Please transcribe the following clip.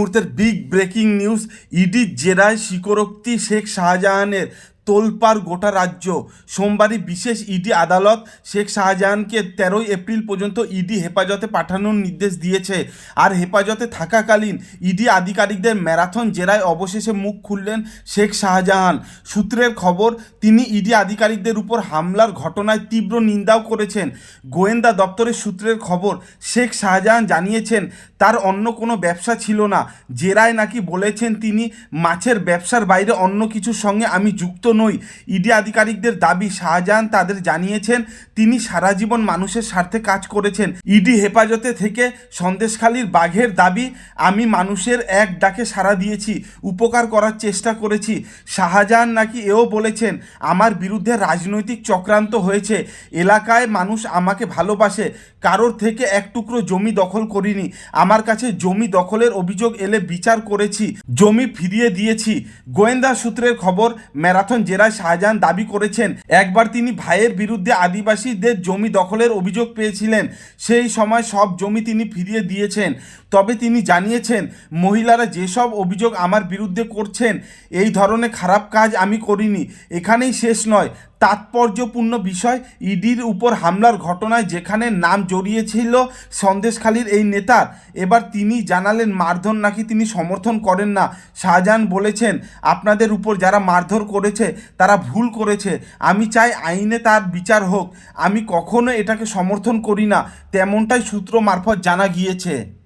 মুহূর্তের big breaking news ED জেরায় স্বীকরোক্তি শেখ শাহজাহানের। তোলপাড় গোটা রাজ্য। সোমবারই বিশেষ ইডি আদালত শেখ শাহজাহানকে তেরোই এপ্রিল পর্যন্ত ইডি হেফাজতে পাঠানোর নির্দেশ দিয়েছে। আর হেফাজতে থাকাকালীন ইডি আধিকারিকদের ম্যারাথন জেরায় অবশেষে মুখ খুললেন শেখ শাহজাহান। সূত্রের খবর, তিনি ইডি আধিকারিকদের উপর হামলার ঘটনায় তীব্র নিন্দাও করেছেন। গোয়েন্দা দপ্তরের সূত্রের খবর, শেখ শাহজাহান জানিয়েছেন, তার অন্য কোনো ব্যবসা ছিল না। জেরায় নাকি বলেছেন তিনি, মাছের ব্যবসার বাইরে অন্য কিছুর সঙ্গে আমি যুক্ত নই ইডি আধিকারিকদের দাবি শাহজাহান তাদের জানিয়েছেন, তিনি সারা জীবন মানুষের স্বার্থে কাজ করেছেন। ইডি হেফাজতে থেকে সন্দেশখালীর বাঘের দাবি, আমি মানুষের এক ডাকে সাড়া দিয়েছি, উপকার করার চেষ্টা করেছি। শাহজাহান নাকি এও বলেছেন, আমার বিরুদ্ধে রাজনৈতিক চক্রান্ত হয়েছে, এলাকায় মানুষ আমাকে ভালোবাসে, কারোর থেকে এক টুকরো জমি দখল করিনি, আমার কাছে জমি দখলের অভিযোগ এলে বিচার করেছি, জমি ফিরিয়ে দিয়েছি। গোয়েন্দা সূত্রের খবর, ম্যারাথন জেরায় শাহজাহান দাবি করেছেন। একবার তিনি ভাইয়ের বিরুদ্ধে আদিবাসীদের জমি দখলের অভিযোগ পেয়েছিলেন। সেই সময় সব জমি তিনি ফিরিয়ে দিয়েছেন। তবে তিনি জানিয়েছেন, মহিলারা যেসব অভিযোগ আমার বিরুদ্ধে করছেন, এই ধরনের খারাপ কাজ আমি করিনি। এখানেই শেষ নয়। তাৎপর্যপূর্ণ বিষয়, ইডির উপর হামলার ঘটনায় যেখানে নাম জড়িয়েছিল সন্দেশখালীর এই নেতার। এবার তিনি জানালেন, মারধর নাকি তিনি সমর্থন করেন না। শাহজাহান বলেছেন, আপনাদের উপর যারা মারধর করেছে, তারা ভুল করেছে। আমি চাই আইনে তার বিচার হোক। আমি কখনো এটাকে সমর্থন করি না। তেমনটাই সূত্র মারফত জানা গিয়েছে।